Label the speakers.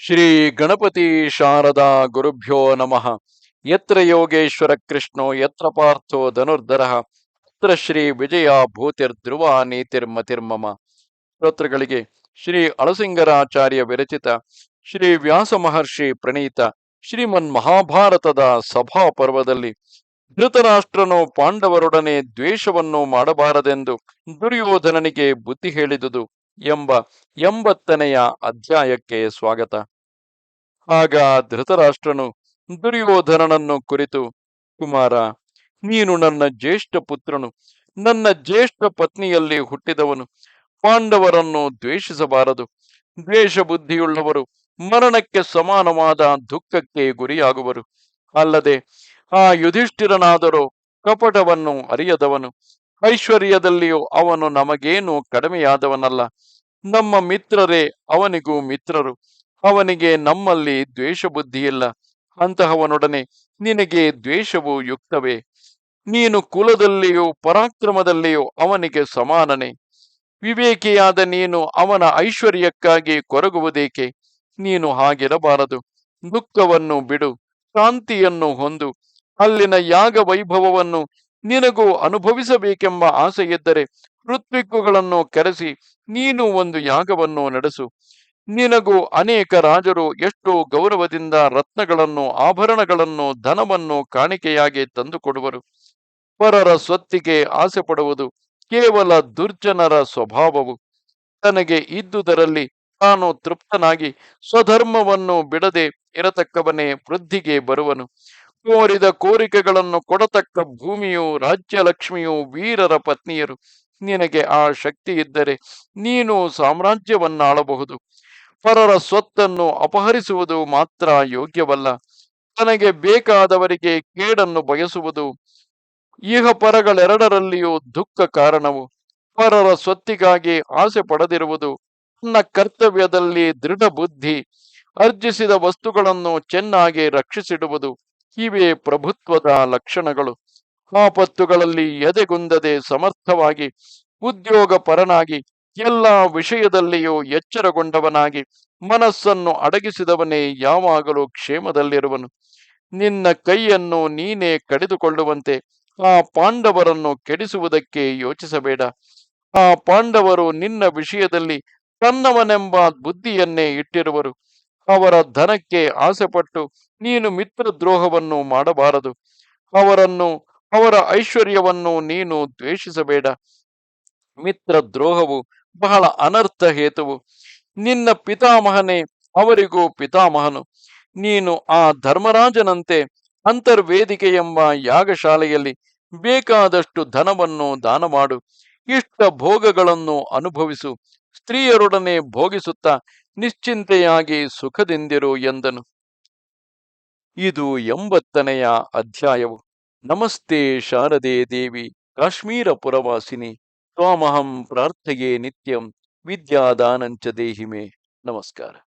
Speaker 1: ಶ್ರೀ ಗಣಪತಿ ಶಾರದಾ ಗುರುಭ್ಯೋ ನಮಃ. ಯತ್ರ ಯೋಗೇಶ್ವರ ಕೃಷ್ಣೋ, ಯತ್ರ ಪಾರ್ಥೋ ಧನುರ್ಧರ ತತ್ರ ಶ್ರೀ ವಿಜಯ ಭೂತಿರ್ ಧ್ರುವ ನೀತಿರ್ಮತಿರ್ಮಮ ಶ್ರೋತೃಗಳಿಗೆ ಶ್ರೀ ಅಳಸಿಂಗರಾಚಾರ್ಯ ವಿರಚಿತ, ಶ್ರೀ ವ್ಯಾಸ ಮಹರ್ಷಿ ಪ್ರಣೀತ, ಶ್ರೀಮನ್ ಮಹಾಭಾರತದ ಸಭಾ ಪರ್ವದಲ್ಲಿ ಧೃತರಾಷ್ಟ್ರನು ಪಾಂಡವರೊಡನೆ ದ್ವೇಷವನ್ನು ಮಾಡಬಾರದೆಂದು ದುರ್ಯೋಧನನಿಗೆ ಬುದ್ಧಿ ಹೇಳಿದುದು. ಎಂಬ ಎಂಬತ್ತನೆಯ ಅಧ್ಯಾಯಕ್ಕೆ ಸ್ವಾಗತ. ಆಗ ಧೃತರಾಷ್ಟ್ರನು ದುರ್ಯೋಧನನನ್ನು ಕುರಿತು, ಕುಮಾರ, ನೀನು ನನ್ನ ಜ್ಯೇಷ್ಠ ಪುತ್ರನು. ನನ್ನ ಜ್ಯೇಷ್ಠ ಪತ್ನಿಯಲ್ಲಿ ಹುಟ್ಟಿದವನು. ಪಾಂಡವರನ್ನು ದ್ವೇಷಿಸಬಾರದು. ದ್ವೇಷ ಬುದ್ಧಿಯುಳ್ಳವರು ಮರಣಕ್ಕೆ ಸಮಾನವಾದ ದುಃಖಕ್ಕೆ ಗುರಿಯಾಗುವರು. ಅಲ್ಲದೆ ಆ ಯುಧಿಷ್ಠಿರನಾದರೂ ಕಪಟವನ್ನು ಅರಿಯದವನು. ಐಶ್ವರ್ಯದಲ್ಲಿಯೂ ಅವನು ನಮಗೇನು ಕಡಿಮೆಯಾದವನಲ್ಲ. ನಮ್ಮ ಮಿತ್ರರೇ, ಅವನಿಗೂ ಮಿತ್ರರು. ಅವನಿಗೆ ನಮ್ಮಲ್ಲಿ ದ್ವೇಷ ಬುದ್ಧಿಯಿಲ್ಲ ಅಂತಹವನೊಡನೆ, ನಿನಗೆ ದ್ವೇಷವು ಯುಕ್ತವೇ. ನೀನು ಕುಲದಲ್ಲಿಯೂ ಪರಾಕ್ರಮದಲ್ಲಿಯೂ ಅವನಿಗೆ ಸಮಾನನೆ. ವಿವೇಕಿಯಾದ ನೀನು ಅವನ ಐಶ್ವರ್ಯಕ್ಕಾಗಿ ಕೊರಗುವುದೇಕೆ? ನೀನು ಹಾಗಿರಬಾರದು. ದುಃಖವನ್ನು ಬಿಡು, ಶಾಂತಿಯನ್ನು ಹೊಂದು, ಅಲ್ಲಿನ ಯಾಗ ವೈಭವವನ್ನು ನಿನಗೂ ಅನುಭವಿಸಬೇಕೆಂಬ ಆಸೆಯಿದ್ದರೆ ಋತ್ವಿಕ್ಕುಗಳನ್ನು ಕರೆಸಿ ನೀನು ಒಂದು ಯಾಗವನ್ನು ನಡೆಸು. ನಿನಗೂ ಅನೇಕ ರಾಜರು ಎಷ್ಟು ಗೌರವದಿಂದ ರತ್ನಗಳನ್ನು, ಆಭರಣಗಳನ್ನು, ಧನವನ್ನು ಕಾಣಿಕೆಯಾಗಿ ತಂದುಕೊಡುವರು. ಪರರ ಸ್ವತ್ತಿಗೆ ಆಸೆ ಪಡುವುದು ಕೇವಲ ದುರ್ಜನರ ಸ್ವಭಾವವು. ತನಗೆ ಇದ್ದುದರಲ್ಲಿ ತಾನು ತೃಪ್ತನಾಗಿ ಸ್ವಧರ್ಮವನ್ನು ಬಿಡದೆ ಇರತಕ್ಕವನೇ ವೃದ್ಧಿಗೆ ಬರುವನು. ಕೋರಿದ ಕೋರಿಕೆಗಳನ್ನು ಕೊಡತಕ್ಕ ಭೂಮಿಯು, ರಾಜ್ಯ ಲಕ್ಷ್ಮಿಯು, ವೀರರ ಪತ್ನಿಯರು. ನಿನಗೆ ಆ ಶಕ್ತಿ ಇದ್ದರೆ ನೀನು ಸಾಮ್ರಾಜ್ಯವನ್ನಾಳಬಹುದು. ಪರರ ಸ್ವತ್ತನ್ನು ಅಪಹರಿಸುವುದು ಮಾತ್ರ ಯೋಗ್ಯವಲ್ಲ. ತನಗೆ ಬೇಕಾದವರಿಗೆ ಕೇಡನ್ನು ಬಯಸುವುದು ಈಗ ಪರಗಳೆರಡರಲ್ಲಿಯೂ ದುಃಖ ಕಾರಣವು. ಪರರ ಸ್ವತ್ತಿಗಾಗಿ ಆಸೆ ಪಡೆದಿರುವುದು ತನ್ನ ಕರ್ತವ್ಯದಲ್ಲಿ ದೃಢ ಬುದ್ಧಿ ಅರ್ಜಿಸಿದ ವಸ್ತುಗಳನ್ನು ಚೆನ್ನಾಗಿ ರಕ್ಷಿಸಿಡುವುದು ಇವೇ ಪ್ರಭುತ್ವದ ಲಕ್ಷಣಗಳು. ಆಪತ್ತುಗಳಲ್ಲಿ ಎದೆಗುಂದದೆ ಸಮರ್ಥವಾಗಿ ಉದ್ಯೋಗ ಪರನಾಗಿ ಎಲ್ಲ ವಿಷಯದಲ್ಲಿಯೂ ಎಚ್ಚರಗೊಂಡವನಾಗಿ, ಮನಸ್ಸನ್ನು ಅಡಗಿಸಿದವನೇ ಯಾವಾಗಲೂ ಕ್ಷೇಮದಲ್ಲಿರುವನು. ನಿನ್ನ ಕೈಯನ್ನು ನೀನೇ ಕಡಿದುಕೊಳ್ಳುವಂತೆ ಆ ಪಾಂಡವರನ್ನು ಕೆಡಿಸುವುದಕ್ಕೆ ಯೋಚಿಸಬೇಡ. ಆ ಪಾಂಡವರು ನಿನ್ನ ವಿಷಯದಲ್ಲಿ ತನ್ನವನೆಂಬ ಬುದ್ಧಿಯನ್ನೇ ಇಟ್ಟಿರುವರು. ಅವರ ಧನಕ್ಕೆ ಆಸೆಪಟ್ಟು ನೀನು ಮಿತ್ರ ದ್ರೋಹವನ್ನು ಮಾಡಬಾರದು. ಅವರನ್ನು, ಅವರ ಐಶ್ವರ್ಯವನ್ನು ನೀನು ದ್ವೇಷಿಸಬೇಡ. ಮಿತ್ರ ದ್ರೋಹವು ಬಹಳ ಅನರ್ಥ ಹೇತುವು. ನಿನ್ನ ಪಿತಾಮಹನೇ ಅವರಿಗೂ ಪಿತಾಮಹನು. ನೀನು ಆ ಧರ್ಮರಾಜನಂತೆ ಅಂತರ್ವೇದಿಕೆ ಎಂಬ ಯಾಗಶಾಲೆಯಲ್ಲಿ ಬೇಕಾದಷ್ಟು ಧನವನ್ನು ದಾನ ಮಾಡು ಇಷ್ಟ ಭೋಗಗಳನ್ನು ಅನುಭವಿಸು. ಸ್ತ್ರೀಯರೊಡನೆ ಭೋಗಿಸುತ್ತಾ ನಿಶ್ಚಿಂತೆಯಾಗಿ ಸುಖದಿಂದಿರು ಎಂದನು. ಇದು ಎಂಬತ್ತನೆಯ ಅಧ್ಯಾಯವು. ನಮಸ್ತೆ ಶಾರದೆ ದೇವಿ ಕಾಶ್ಮೀರ ಪುರವಾಸಿನಿ ತ್ವಾಮಹಂ ಪ್ರಾರ್ಥೆಯೇ ನಿತ್ಯಂ. ವಿದ್ಯಾದಾನಂಚ ದೇಹಿಮೆ. ನಮಸ್ಕಾರ.